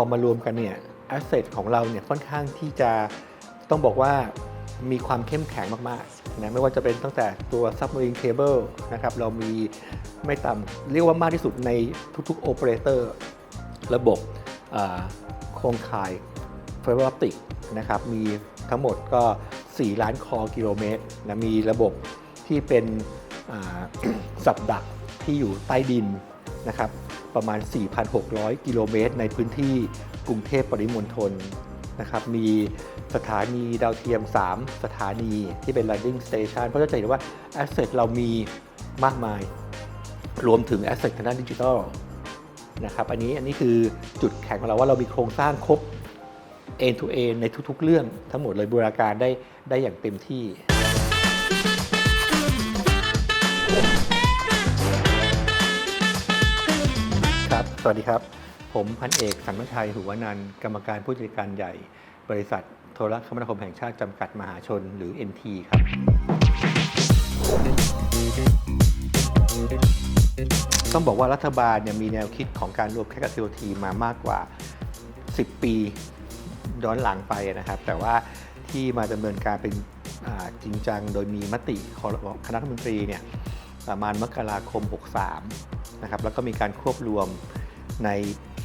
อมารวมกันเนี่ยแอสเซทของเราเนี่ยค่อนข้างที่จะต้องบอกว่ามีความเข้มแข็งมากๆนะไม่ว่าจะเป็นตั้งแต่ตัว submarine cable นะครับเรามีไม่ต่ำเรียกว่ามากที่สุดในทุกๆ operator ระบบโครงข่ายไฟเบอร์ออปติกนะครับมีทั้งหมดก็ 4 ล้านคอกิโลเมตรนะมีระบบที่เป็นสับดักที่อยู่ใต้ดินนะครับ ประมาณ 4,600 กิโลเมตร ในพื้นที่กรุงเทพปริมณฑลนะครับ มีสถานีดาวเทียม 3 สถานีที่เป็น landing station เพราะจะเห็นว่า asset เรามีมากมาย รวมถึง asset ทางด้านดิจิทัลนะครับ อันนี้อันนี้คือจุดแข็งของเราว่าเรามีโครงสร้างครบ end to end ในทุกๆ เรื่องทั้งหมดเลยบูรณาการได้ได้อย่างเต็มที่ วัสดีครับ ผมพันเอกสัมมชัยหุวนันกรรมการผู้จัดการใหญ่ บริษัทโทรคมนาคมแห่งชาติจำกัดมหาชนหรือ NT ครับ ต้องบอกว่ารัฐบาลเนี่ยมีแนวคิดของการรวมแคกกับ TOT มามากกว่า 10 ปีย้อนหลังไปนะครับ แต่ว่าที่มาดำเนินการเป็นจริงจังโดยมีมติคอรมคณะรัฐมนตรีเนี่ยประมาณมกราคม 63 นะครับ แล้วก็มีการควบรวม ใน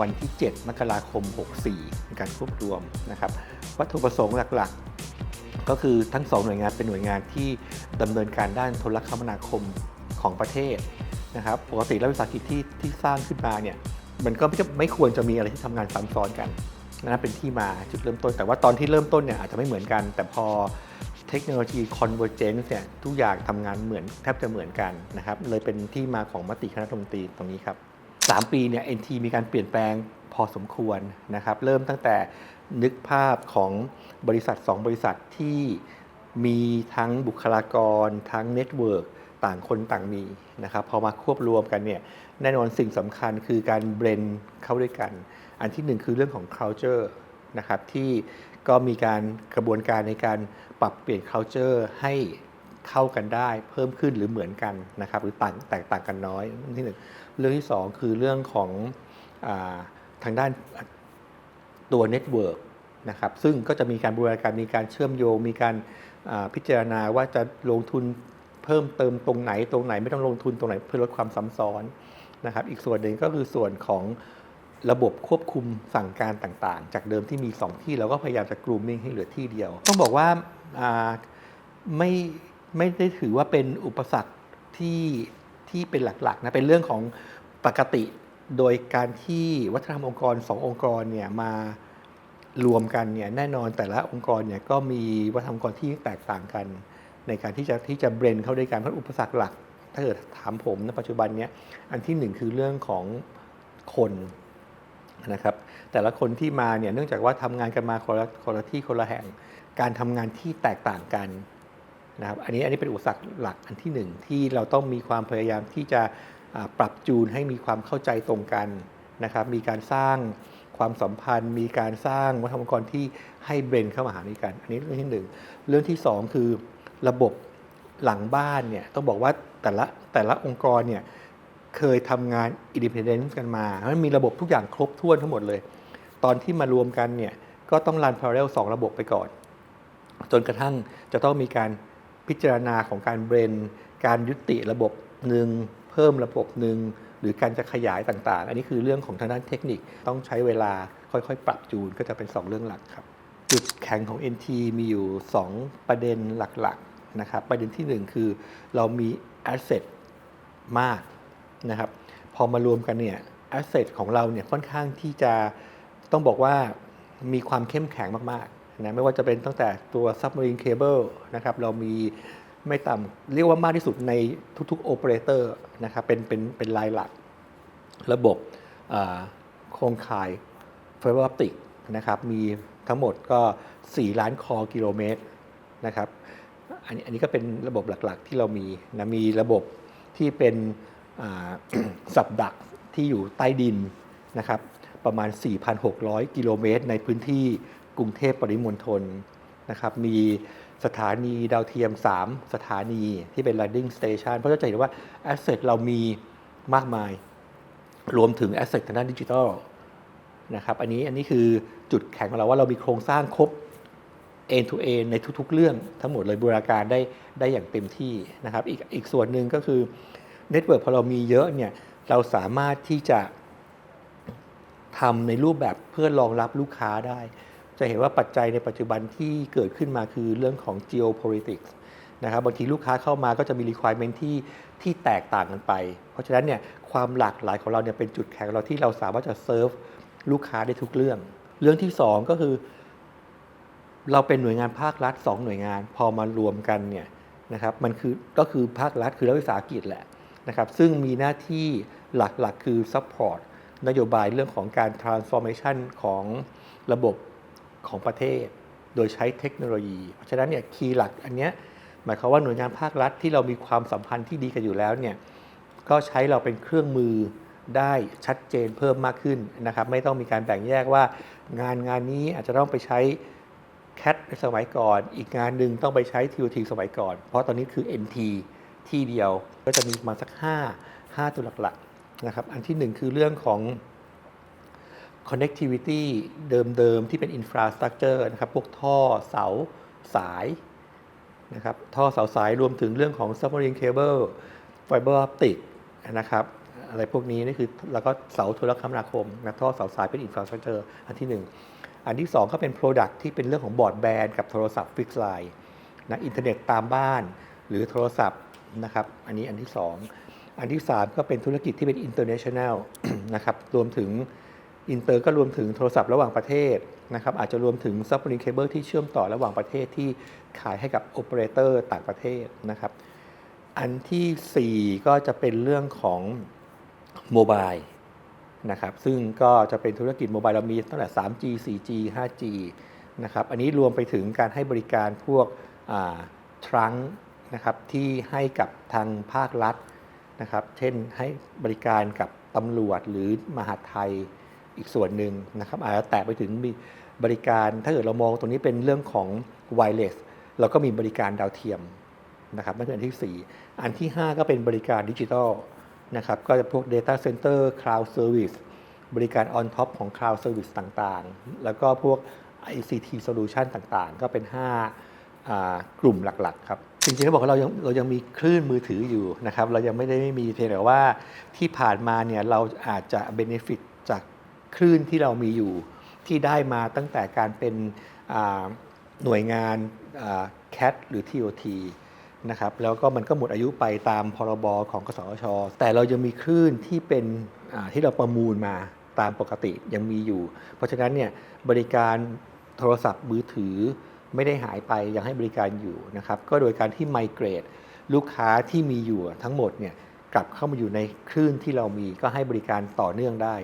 วันที่ 7 มกราคม 64มีการควบรวมนะครับ วัตถุประสงค์หลักๆ ก็คือทั้งสองหน่วยงานเป็นหน่วยงานที่ดำเนินการด้านโทรคมนาคมของประเทศนะครับปกติแล้ววิสาหกิจที่ที่สร้างขึ้นมาเนี่ยมันก็ไม่จะไม่ควรจะมีอะไรที่ทำงานซ้ำซ้อนกันนะเป็นที่มาจุดเริ่มต้น แต่ว่าตอนที่เริ่มต้นเนี่ยอาจจะไม่เหมือนกัน แต่พอเทคโนโลยี convergence เนี่ยทุกอย่างทำงานเหมือนแทบจะเหมือนกันนะครับเลยเป็นที่มาของมติคณะรัฐมนตรีตรงนี้ครับ 3 ปีเนี่ย NT มีการเปลี่ยนแปลงพอสมควรนะครับ เริ่มตั้งแต่นึกภาพของบริษัท 2 บริษัทที่มีทั้งบุคลากร ทั้งเน็ตเวิร์กต่างคนต่างมีนะครับ พอมาควบรวมกันเนี่ยแน่นอนสิ่งสำคัญคือการเบรนเข้าด้วยกัน อันที่หนึ่งคือเรื่องของ culture นะครับที่ก็มีการกระบวนการในการปรับเปลี่ยน culture ให้เข้ากันได้เพิ่มขึ้นหรือเหมือนกันนะครับหรือต่างแตกต่างกันน้อยที่หนึ่ง เรื่องที่ 2 คือเรื่องของอทางด้านตัวเน็ตเวิร์กนะครับซึ่งก็จะมีการบูรณาการมีการเชื่อมโยง มีการพิจารณาว่าจะลงทุนเพิ่มเติมตรงไหนตรงไหนไม่ต้องลงทุนตรงไหนเพื่อลดความซ้ำซ้อนนะครับ อีกส่วนหนึ่งก็คือส่วนของระบบควบคุมสั่งการต่างๆ จากเดิมที่มี 2 ที่เราก็พยายามจะกรูมมิ่งให้เหลือที่เดียว ต้องบอกว่าอ่าไม่ไม่ได้ถือว่าเป็นอุปสรรคที่ ที่เป็นหลักๆนะเป็นเรื่องของปกติโดยการที่วัฒนธรรมองค์กรสององค์กรเนี่ยมารวมกันเนี่ยแน่นอนแต่ละองค์กรเนี่ยก็มีวัฒนธรรมองค์กรที่แตกต่างกัน ในการที่จะที่จะเบรนเข้าด้วยกันเพราะอุปสรรคหลัก ถ้าเกิดถามผมในปัจจุบันเนี้ยอันที่หนึ่งคือเรื่องของคนนะครับแต่ละคนที่มาเนี่ยเนื่องจากว่าทำงานกันมาคนละคนละที่คนละแห่ง การทำงานที่แตกต่างกัน นะครับอันนี้อันนี้เป็นอุปสรรคหลักอันที่หนึ่งที่เราต้องมีความพยายามที่จะปรับจูนให้มีความเข้าใจตรงกันนะครับมีการสร้างความสัมพันธ์ มีการสร้างวัฒนธรรมองค์กรที่ให้เบรนเข้ามาหาด้วยกัน อันนี้เรื่องที่หนึ่งเรื่องที่สองคือระบบหลังบ้านเนี่ยต้องบอกว่าแต่ละแต่ละองค์กรเนี่ยเคยทำงานอินดิเพนเดนซ์กันมามันมีระบบทุกอย่างครบถ้วนทั้งหมดเลย ตอนที่มารวมกันเนี่ยก็ต้องรันพาราเรลสองระบบไปก่อน จนกระทั่งจะต้องมีการ พิจารณาของการเบรนการยุติระบบหนึ่งเพิ่มระบบหนึ่งหรือการจะขยายต่างๆ อันนี้คือเรื่องของทางด้านเทคนิคต้องใช้เวลาค่อยๆ ปรับจูนก็จะเป็น 2 เรื่องหลักครับ จุดแข็งของ NT มีอยู่ 2 ประเด็นหลักๆนะครับประเด็นทีหนึ่1 คือเรามี asset มากนะครับพอมารวมกันเนี่ย asset ของเราเนี่ยค่อนข้างที่จะต้องบอกว่ามีความเข้มแข็งมากๆ นะไม่ว่าจะเป็นตั้งแต่ตัว submarine cable นะครับเรามีไม่ต่ำเรียกว่ามากที่สุดในทุกๆ operator นะครับเป็นเป็นเป็นรายหลัก ระบบโครงข่ายไฟเบอร์ออปติกนะครับมีทั้งหมดก็ 4 ล้านคอกิโลเมตรนะครับอันนี้อันนี้ก็เป็นระบบหลักๆที่เรามีนะมีระบบที่เป็นสับดักที่อยู่ใต้ดินนะครับประมาณ 4,600 กิโลเมตรในพื้นที่ กรุงเทพปริมณฑลนะครับมีสถานีดาวเทียม 3 สถานีที่เป็น landing station เพราะจะเห็นว่า asset เรามีมากมาย รวมถึง asset ทางด้านดิจิทัลนะครับอันนี้อันนี้คือจุดแข็งของเราว่าเรามีโครงสร้างครบ end to end ในทุกๆ เรื่องทั้งหมดเลยบูรณาการได้ได้อย่างเต็มที่นะครับอีกอีกส่วนหนึ่งก็คือเน็ตเวิร์กพอเรามีเยอะเนี่ยเราสามารถที่จะทำในรูปแบบเพื่อรองรับลูกค้าได้ จะเห็นว่าปัจจัยในปัจจุบันที่เกิดขึ้นมาคือเรื่องของ geopolitics นะครับบางทีลูกค้าเข้ามาก็จะมี requirement ที่ที่แตกต่างกันไป เพราะฉะนั้นเนี่ยความหลากหลายของเราเนี่ยเป็นจุดแข็งเราที่เราสามารถจะเซิร์ฟลูกค้าได้ทุกเรื่อง เรื่องที่สองก็คือ เราเป็นหน่วยงานภาครัฐสองหน่วยงาน พอมารวมกันเนี่ยนะครับมันคือก็คือภาครัฐคือรัฐวิสาหกิจแหละนะครับซึ่งมีหน้าที่หลักๆคือ support นโยบายเรื่องของการ transformation ของระบบ ของประเทศ โดยใช้เทคโนโลยี เพราะฉะนั้นเนี่ยคีย์หลักอันเนี้ยหมายความว่าหน่วยงานภาครัฐที่เรามีความสัมพันธ์ที่ดีกันอยู่แล้วเนี่ยก็ใช้เราเป็นเครื่องมือได้ชัดเจนเพิ่มมากขึ้นนะครับ ไม่ต้องมีการแบ่งแยกว่างานงานนี้อาจจะต้องไปใช้แคทในสมัยก่อน อีกงานหนึ่งต้องไปใช้ TOT สมัยก่อน เพราะตอนนี้คือ NT ที่เดียวก็จะมีมาสัก 5 5 ตัวหลักๆนะครับอันที่หนึ่งคือเรื่องของ connectivity เดิมๆ ที่เป็น infrastructure นะครับ พวกท่อเสาสายนะครับ ท่อเสาสายรวมถึงเรื่องของ submarine cable fiber optic นะครับ อะไรพวกนี้นี่คือแล้วก็เสาโทรคมนาคมนะท่อเสาสายเป็น infrastructure อันที่หนึ่งอันที่ 2 ก็เป็น Product ที่เป็นเรื่องของบอร์ดแบนด์กับโทรศัพท์ฟิกซ์ไลน์นะอินเทอร์เน็ตตามบ้านหรือโทรศัพท์นะครับ อันนี้อันที่ 2 อันที่ 3 ก็เป็นธุรกิจที่เป็น international นะครับ รวมถึง อินเตอร์ก็รวมถึงโทรศัพท์ระหว่างประเทศนะครับอาจจะรวมถึง submarine cable ที่เชื่อมต่อระหว่างประเทศที่ขายให้กับโอเปอเรเตอร์ต่างประเทศนะครับอันทีสี่ 4 ก็จะเป็นเรื่องของโมบายนะครับซึ่งก็จะเป็นธุรกิจโมบายเรามีตั้งแต่ 3G 4G 5G นะครับอันนี้รวมไปถึงการให้บริการพวกทรังนะครับที่ให้กับทางภาครัฐนะครับ เช่นให้บริการกับตำรวจหรือมหาไทย อีกส่วนหนึ่งนะครับอาจจะแตะไปถึงมีบริการถ้าเกิดเรามองตรงนี้เป็นเรื่องของ wireless เราก็มีบริการดาวเทียมนะครับนั่นคืออันที่ 4 อันที่ 5 ก็เป็นบริการดิจิทัลนะครับก็จะพวก Data Center Cloud Service บริการ on top ของ Cloud Service ต่างๆ แล้วก็พวก ICT Solution ต่างๆ ก็เป็น 5 กลุ่มหลักๆครับจริงๆเขาบอกว่าเรายังเรายังมีคลื่นมือถืออยู่นะครับเรายังไม่ได้ไม่มีเพียงแต่ว่าที่ผ่านมาเนี่ยเราอาจจะ benefit จาก คลื่นที่เรามีอยู่ที่ได้มาตั้งแต่การเป็นหน่วยงาน CAT หรือ TOT นะครับแล้วก็มันก็หมดอายุไปตามพรบของกสช แต่เรายังมีคลื่นที่เป็นที่เราประมูลมาตามปกติยังมีอยู่ เพราะฉะนั้นเนี่ยบริการโทรศัพท์มือถือไม่ได้หายไปยังให้บริการอยู่นะครับก็โดยการที่ไมเกรดลูกค้าที่มีอยู่ทั้งหมดเนี่ยกลับเข้ามาอยู่ในคลื่นที่เรามีก็ให้บริการต่อเนื่องได้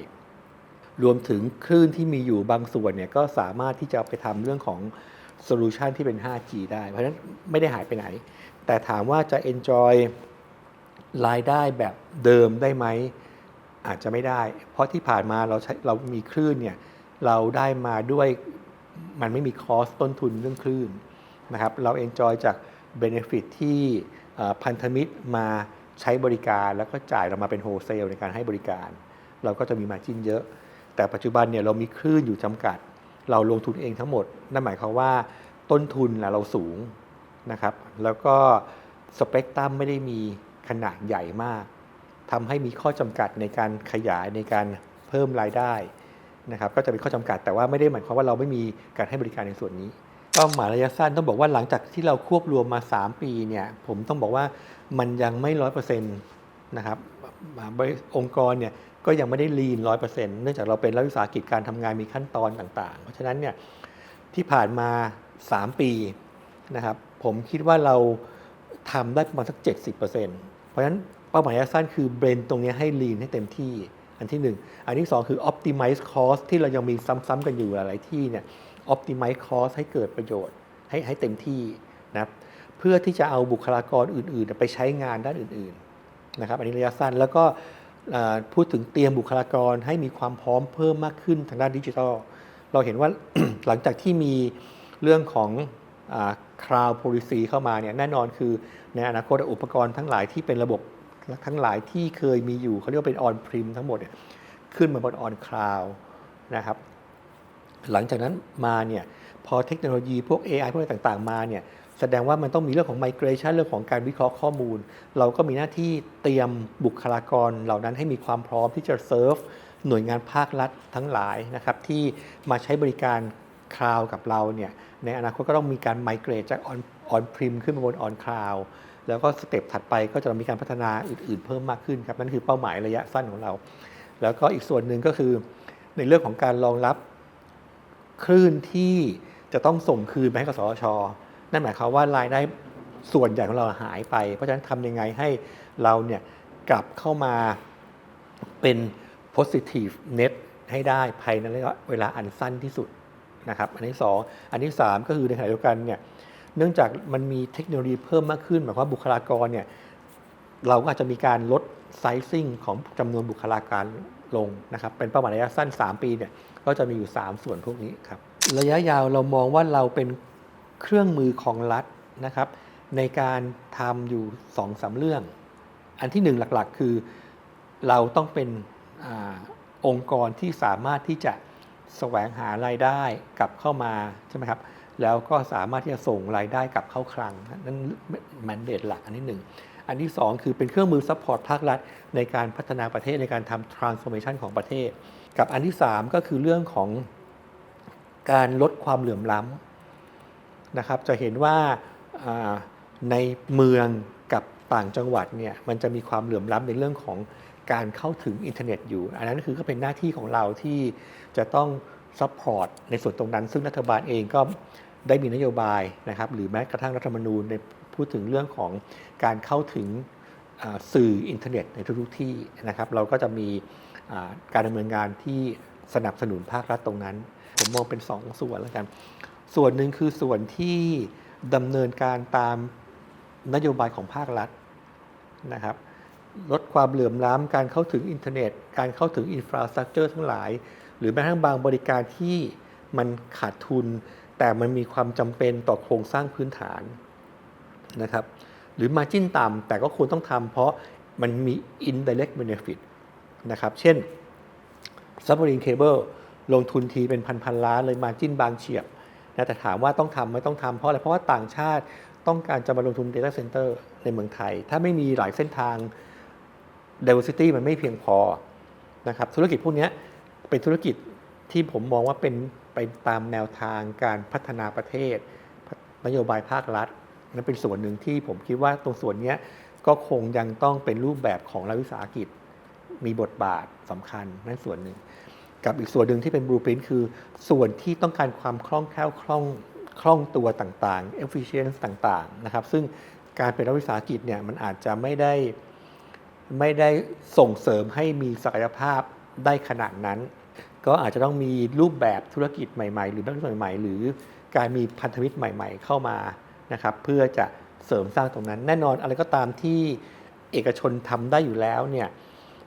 รวมถึงคลื่นที่มีอยู่บางส่วนเนี่ยก็สามารถที่จะไปทำเรื่องของโซลูชันที่เป็น 5G ได้ เพราะฉะนั้นไม่ได้หายไปไหน แต่ถามว่าจะ enjoy รายได้แบบเดิมได้ไหม อาจจะไม่ได้ เพราะที่ผ่านมาเราใช้เรามีคลื่นเนี่ยเราได้มาด้วยมันไม่มีคอสต้นทุนเรื่องคลื่นนะครับเรา enjoy จาก benefit ที่พันธมิตรมาใช้บริการแล้วก็จ่ายเรามาเป็นโฮเซลในการให้บริการ เราก็จะมีมาจิ้นเยอะ แต่ปัจจุบันเนี่ยเรามีคลื่นอยู่จำกัด เราลงทุนเองทั้งหมด นั่นหมายความว่าต้นทุนเราสูงนะครับ แล้วก็สเปกตรัมไม่ได้มีขนาดใหญ่มากทำให้มีข้อจำกัดในการขยายในการเพิ่มรายได้นะครับ ก็จะเป็นข้อจำกัดแต่ว่าไม่ได้หมายความว่าเราไม่มีการให้บริการในส่วนนี้เป้าหมายระยะสั้นต้องบอกว่าหลังจากที่เราควบรวมมา 3 ปีเนี่ยผมต้องบอกว่ามันยังไม่ร้อยเปอร์เซ็นต์นะครับองค์กรเนี่ย ก็ยังไม่ได้ลีนร้อยเปอร์เซ็นต์เนื่องจากเราเป็นรัฐวิสาหกิจการทำงานมีขั้นตอนต่างๆ เพราะฉะนั้นเนี่ยที่ผ่านมา 3 ปีนะครับผมคิดว่าเราทำได้ประมาณสัก 70%เพราะฉะนั้นเป้าหมายระยะสั้นคือเบรนตรงนี้ให้ลีนให้เต็มที่อันที่ 1 อันที่ 2 คือ optimize cost ที่เรายังมีซ้ำๆกันอยู่หลายที่เนี่ย optimize cost ให้เกิดประโยชน์ให้ให้เต็มที่นะครับเพื่อที่จะเอาบุคลากรอื่น ๆ ไปใช้งานด้านอื่น ๆ นะครับ อันนี้ระยะสั้นแล้วก็ พูดถึงเตรียมบุคลากรให้มีความพร้อมเพิ่มมากขึ้นทางด้านดิจิทัล เราเห็นว่าหลังจากที่มีเรื่องของคลาวด์โพลิซีเข้ามาเนี่ยแน่นอนคือในอนาคตอุปกรณ์ทั้งหลายที่เป็นระบบทั้งหลายที่เคยมีอยู่เขาเรียกว่าเป็นออนพริมทั้งหมดเนี่ยขึ้นมาบนออนคลาวด์นะครับหลังจากนั้นมาเนี่ยพอเทคโนโลยีพวก AI พวกอะไรต่างๆ มาเนี่ย แสดงว่ามันต้องมีเรื่องของ migration เรื่องของการวิเคราะห์ข้อมูล เราก็มีหน้าที่เตรียมบุคลากรเหล่านั้นให้มีความพร้อมที่จะเซิร์ฟหน่วยงานภาครัฐทั้งหลายนะครับที่มาใช้บริการคลาวกับเราเนี่ยในอนาคตก็ต้องมีการ migrate จาก on on prem ขึ้นมาบน on cloud แล้วก็สเต็ปถัดไปก็จะมีการพัฒนาอื่นๆ เพิ่มมากขึ้นครับนั่นคือเป้าหมายระยะสั้นของเรา แล้วก็อีกส่วนหนึ่งก็คือ ในเรื่องของการรองรับคลื่นที่จะต้องส่งคืนไปให้กสช นั่นหมายความว่ารายได้ส่วนใหญ่ของเราหายไป เพราะฉะนั้นทำยังไงให้เราเนี่ยกลับเข้ามาเป็น positive net ให้ได้ภายในระยะเวลาอันสั้นที่สุดนะครับ อันที่สองอันที่สามก็คือในขณะเดียวกันเนี่ยเนื่องจากมันมีเทคโนโลยีเพิ่มมากขึ้นหมายความว่าบุคลากรเนี่ยเราก็อาจจะมีการลดไซซิ่งของจำนวนบุคลากรลงนะครับ เป็นเป้าหมายระยะสั้น 3 ปีเนี่ยก็จะมีอยู่ 3 ส่วนพวกนี้ครับ ระยะยาวเรามองว่าเราเป็น เครื่องมือของรัฐนะครับ ในการทำอยู่2องสาเรื่อง อันที่หนึ่งหลักๆ คือเราต้องเป็นอองค์กรที่สามารถที่จะแสวงหารายได้กลับเข้ามาใช่ไหมครับแล้วก็สามารถที่จะส่งรายได้กลับเข้าคลังนั่นแมนเดตหลักอันที่หนึ่งอันที่สองคือเป็นเครื่องมือซัพพอร์ตภาครัฐในการพัฒนาประเทศในการทำ transformation ของประเทศ กับอันที่สามก็คือเรื่องของการลดความเหลื่อมล้ำ นะครับจะเห็นว่าในเมืองกับต่างจังหวัดเนี่ยมันจะมีความเหลื่อมล้ำในเรื่องของการเข้าถึงอินเทอร์เน็ตอยู่ อันนั้นคือก็เป็นหน้าที่ของเราที่จะต้องซัพพอร์ตในส่วนตรงนั้น ซึ่งรัฐบาลเองก็ได้มีนโยบายนะครับหรือแม้กระทั่งรัฐธรรมนูญในพูดถึงเรื่องของการเข้าถึงสื่ออินเทอร์เน็ตในทุกๆที่นะครับ เราก็จะมีการดำเนินงานที่สนับสนุนภาครัฐตรงนั้น ผมมองเป็น 2ส่วนแล้วกัน ส่วนหนึ่งคือส่วนที่ดำเนินการตามนโยบายของภาครัฐนะครับลดความเหลื่อมล้ำการเข้าถึงอินเทอร์เน็ต การเข้าถึงอินฟราสตรักเจอร์ทั้งหลาย หรือแม้กระทั่งบางบริการที่มันขาดทุน แต่มันมีความจำเป็นต่อโครงสร้างพื้นฐานนะครับหรือมาจิ้นต่ำแต่ก็ควรต้องทำเพราะมันมี indirect benefit นะครับเช่น submarine cable ลงทุนทีเป็นพันพันล้านเลยมาจิ้นบางเฉียบ นะแต่ถามว่าต้องทำไม่ต้องทำเพราะอะไร เพราะว่าต่างชาติต้องการจะมาลงทุน data center ในเมืองไทย ถ้าไม่มีหลายเส้นทาง diversity มันไม่เพียงพอนะครับธุรกิจพวกนี้เป็นธุรกิจที่ผมมองว่าเป็นไปตามแนวทางการพัฒนาประเทศ นโยบายภาครัฐนั่นเป็นส่วนหนึ่งที่ผมคิดว่าตรงส่วนนี้ก็คงยังต้องเป็นรูปแบบของรัฐวิสาหกิจ มีบทบาทสำคัญนั่นส่วนหนึ่ง กับอีกส่วนหนึ่งที่เป็นบลูพรินต์คือส่วนที่ต้องการความคล่องแคล่วคล่องคล่องตัวต่างๆ efficiency ต่างๆ นะครับ ซึ่งการเป็นรัฐวิสาหกิจเนี่ยมันอาจจะไม่ได้ไม่ได้ส่งเสริมให้มีศักยภาพได้ขนาดนั้น ก็อาจจะต้องมีรูปแบบธุรกิจใหม่ ๆ หรือธุรกิจใหม่ๆ หรือการมีพันธมิตรใหม่ ๆ เข้ามานะครับเพื่อจะเสริมสร้างตรงนั้น แน่นอนอะไรก็ตามที่เอกชนทำได้อยู่แล้วเนี่ย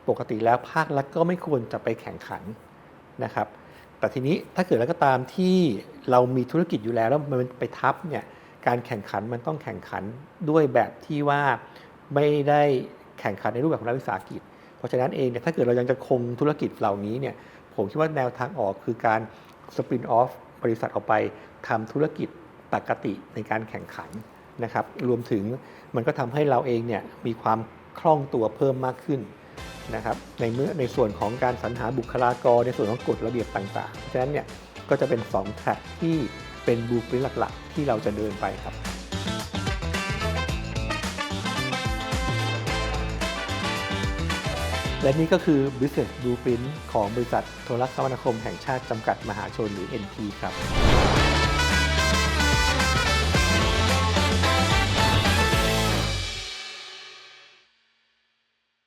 ปกติแล้วภาครัฐก็ไม่ควรจะไปแข่งขัน นะครับ แต่ทีนี้ถ้าเกิดแล้วก็ตามที่เรามีธุรกิจอยู่แล้วแล้วมันไปทับเนี่ยการแข่งขันมันต้องแข่งขันด้วยแบบที่ว่าไม่ได้แข่งขันในรูปแบบของรัฐวิสาหกิจ เพราะฉะนั้นเองเนี่ยถ้าเกิดเรายังจะคงธุรกิจเหล่านี้เนี่ยผมคิดว่าแนวทางออกคือการสปินออฟบริษัทออกไปทำธุรกิจปกติในการแข่งขันนะครับ รวมถึงมันก็ทำให้เราเองเนี่ยมีความคล่องตัวเพิ่มมากขึ้น นะครับในเมื่อในส่วนของการสรรหาบุคลากรในส่วนของกฎระเบียบต่างๆเพราะฉะนั้นเนี่ยก็จะเป็น2แทร็กที่เป็นบูปริหลักๆ ที่เราจะเดินไปครับและนี่ก็คือ Business Blueprint ของบริษัทโทรคมนาคมแห่งชาติจำกัดมหาชนหรือ NT ครับ